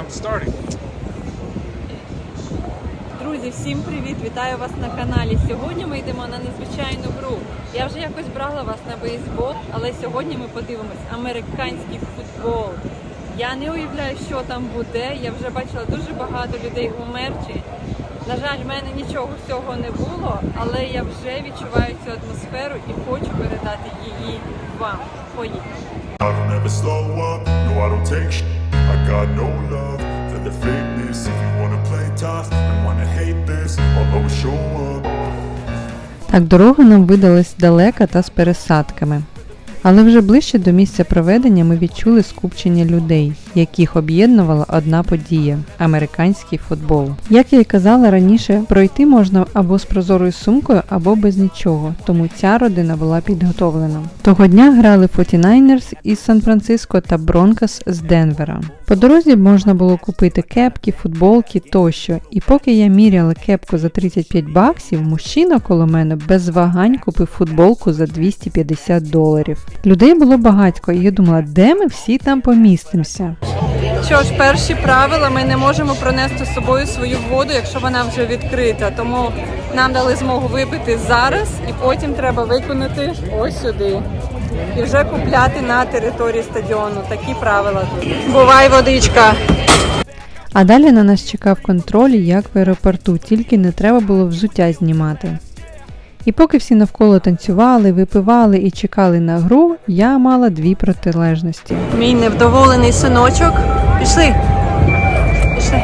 I'm starting. Друзі, всім привіт! Вітаю вас на каналі. Сьогодні ми йдемо на незвичайну гру. Я вже якось брала вас на бейсбол, але сьогодні ми подивимось американський футбол. Я не уявляю, що там буде. Я вже бачила дуже багато людей у мерчі. На жаль, в мене нічого з цього не було, але я вже відчуваю цю атмосферу і хочу передати її вам. Поїхали! I don't ever slow up, no I don't take sh- I got no love Так, дорога нам видалась далека та з пересадками. Але вже ближче до місця проведення ми відчули скупчення людей, яких об'єднувала одна подія американський футбол. Як я й казала раніше, пройти можна або з прозорою сумкою, або без нічого, тому ця родина була підготовлена. Того дня грали 49ers із Сан-Франциско та Бронкос з Денвера. По дорозі можна було купити кепки, футболки тощо. І поки я міряла кепку за 35 баксів, мужчина коло мене без вагань купив футболку за 250 доларів. Людей було багатько, і я думала, де ми всі там помістимося. Що ж, перші правила ми не можемо пронести з собою свою воду, якщо вона вже відкрита. Тому нам дали змогу випити зараз, і потім треба виконати ось сюди. І вже купляти на території стадіону. Такі правила тут. Бувай, водичка. А далі на нас чекав контроль, як в аеропорту, тільки не треба було взуття знімати. І поки всі навколо танцювали, випивали і чекали на гру, я мала дві протилежності. Мій невдоволений синочок. Пішли. Пішли.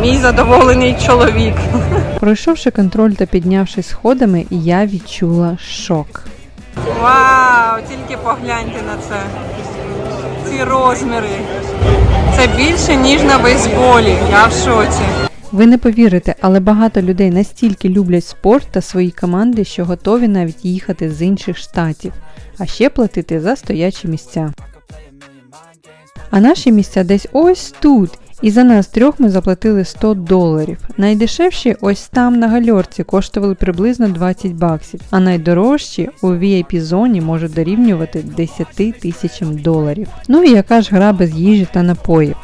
Мій задоволений чоловік. Пройшовши контроль та піднявшись сходами, я відчула шок. Вау, тільки погляньте на це. Ці розміри. Це більше, ніж на бейсболі. Я в шоці. Ви не повірите, але багато людей настільки люблять спорт та свої команди, що готові навіть їхати з інших штатів, а ще платити за стоячі місця. А наші місця десь ось тут. І за нас трьох ми заплатили 100 доларів. Найдешевші ось там на гальорці коштували приблизно 20 баксів, а найдорожчі у VIP зоні можуть дорівнювати 10 тисячам доларів. Ну і яка ж гра без їжі та напоїв?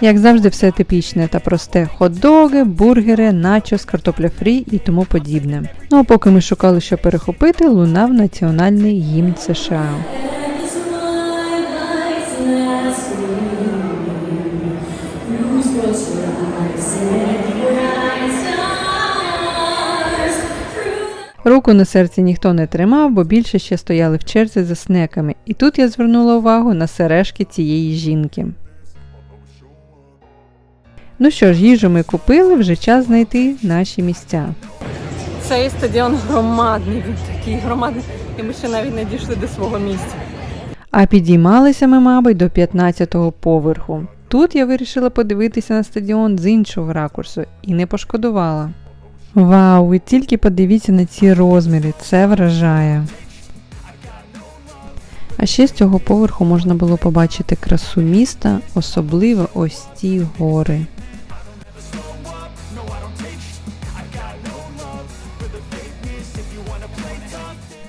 Як завжди, все типічне та просте: хот-доги, бургери, начос, картопля фрі і тому подібне. Ну а поки ми шукали, що перехопити, лунав національний гімн США. Руку на серці ніхто не тримав, бо більше ще стояли в черзі за снеками. І тут я звернула увагу на сережки цієї жінки. Ну що ж, їжу ми купили, вже час знайти наші місця. Цей стадіон громадний, він такий громадний. І ми ще навіть не дійшли до свого місця. А підіймалися ми, мабуть, до 15-го поверху. Тут я вирішила подивитися на стадіон з іншого ракурсу і не пошкодувала. Вау, ви тільки подивіться на ці розміри, це вражає. А ще з цього поверху можна було побачити красу міста, особливо ось ці гори.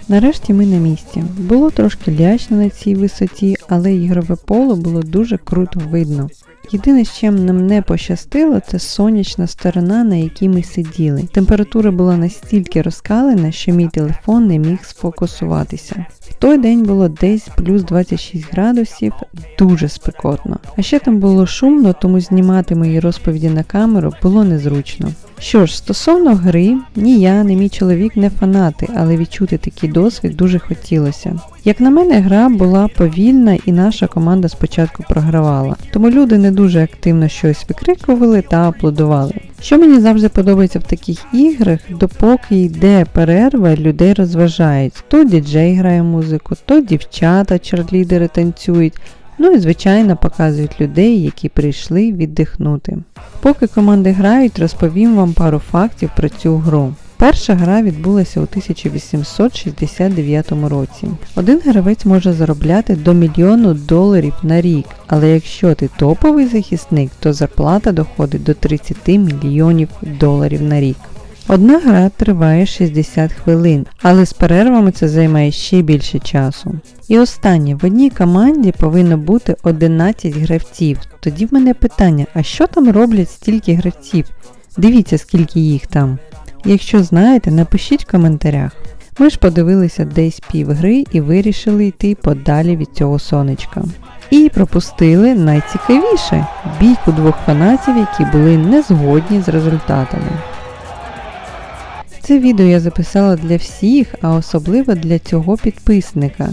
Нарешті ми на місці. Було трошки лячно на цій висоті, але ігрове поле було дуже круто видно. Єдине, з чим нам не пощастило, це сонячна сторона, на якій ми сиділи. Температура була настільки розкалена, що мій телефон не міг сфокусуватися. В той день було десь плюс 26 градусів, дуже спекотно. А ще там було шумно, тому знімати мої розповіді на камеру було незручно. Що ж, стосовно гри, ні я, ні мій чоловік не фанати, але відчути такий досвід дуже хотілося. Як на мене, гра була повільна і наша команда спочатку програвала, тому люди не дуже активно щось викрикували та аплодували. Що мені завжди подобається в таких іграх, допоки йде перерва, людей розважають. То діджей грає музику, то дівчата, чарлідери танцюють. Ну і звичайно показують людей, які прийшли віддихнути. Поки команди грають, розповім вам пару фактів про цю гру. Перша гра відбулася у 1869 році. Один гравець може заробляти до мільйону доларів на рік, але якщо ти топовий захисник, то зарплата доходить до 30 мільйонів доларів на рік. Одна гра триває 60 хвилин, але з перервами це займає ще більше часу. І останнє, в одній команді повинно бути 11 гравців. Тоді в мене питання: а що там роблять стільки гравців? Дивіться, скільки їх там. Якщо знаєте, напишіть в коментарях. Ми ж подивилися десь півгри і вирішили йти подалі від цього сонечка. І пропустили найцікавіше бійку двох фанатів, які були не згодні з результатами. Це відео я записала для всіх, а особливо для цього підписника.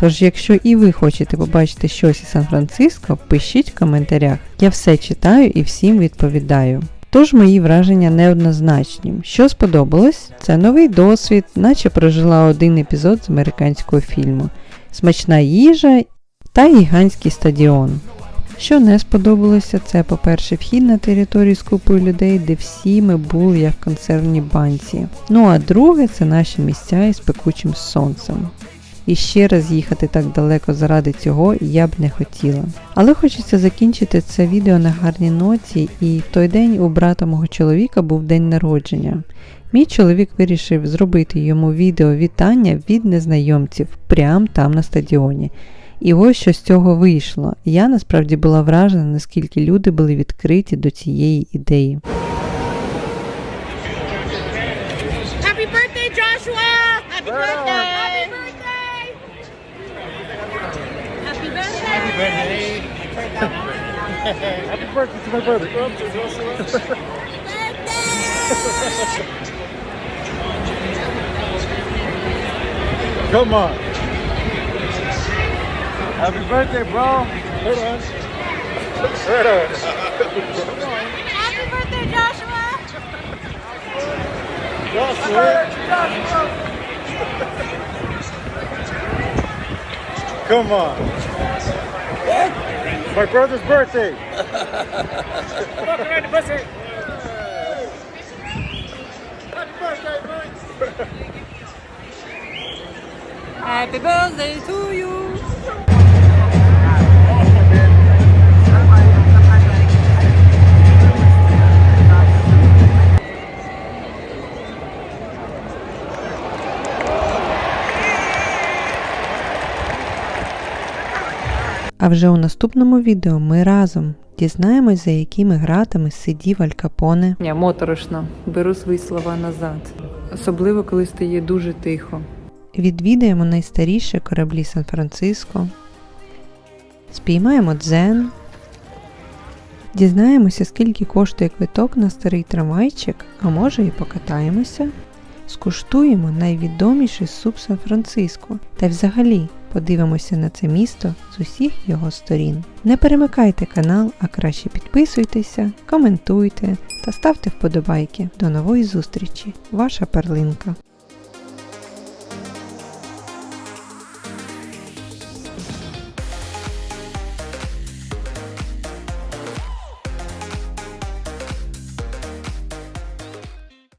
Тож, якщо і ви хочете побачити щось із Сан-Франциско, пишіть в коментарях. Я все читаю і всім відповідаю. Тож мої враження неоднозначні. Що сподобалось? Це новий досвід, наче прожила один епізод з американського фільму, смачна їжа та гігантський стадіон. Що не сподобалося, це, по-перше, вхід на територію з купою людей, де всі ми були як в консервній банці. Ну а друге, це наші місця із пекучим сонцем. І ще раз їхати так далеко заради цього я б не хотіла. Але хочеться закінчити це відео на гарній ноті, і в той день у брата мого чоловіка був день народження. Мій чоловік вирішив зробити йому відео вітання від незнайомців прямо там на стадіоні. І ось що з цього вийшло. Я насправді була вражена, наскільки люди були відкриті до цієї ідеї. Happy birthday, Joshua! Happy birthday! Birthday! Happy birthday! To my brother. birthday. Come on. Happy birthday, bro. Hold on. Hold on. Happy birthday, Joshua! Joshua. Come on. It's my brother's birthday. Happy birthday, Mike. Happy birthday to you! А вже у наступному відео ми разом дізнаємось, за якими гратами сидів Аль Капоне. Я моторошно беру свої слова назад. Особливо, коли стає дуже тихо. Відвідаємо найстаріші кораблі Сан-Франциско, спіймаємо дзен, дізнаємося, скільки коштує квиток на старий трамвайчик, а може і покатаємося. Скуштуємо найвідоміший суп Сан-Франциско та й взагалі подивимося на це місто з усіх його сторін. Не перемикайте канал, а краще підписуйтеся, коментуйте та ставте вподобайки. До нової зустрічі, ваша перлинка.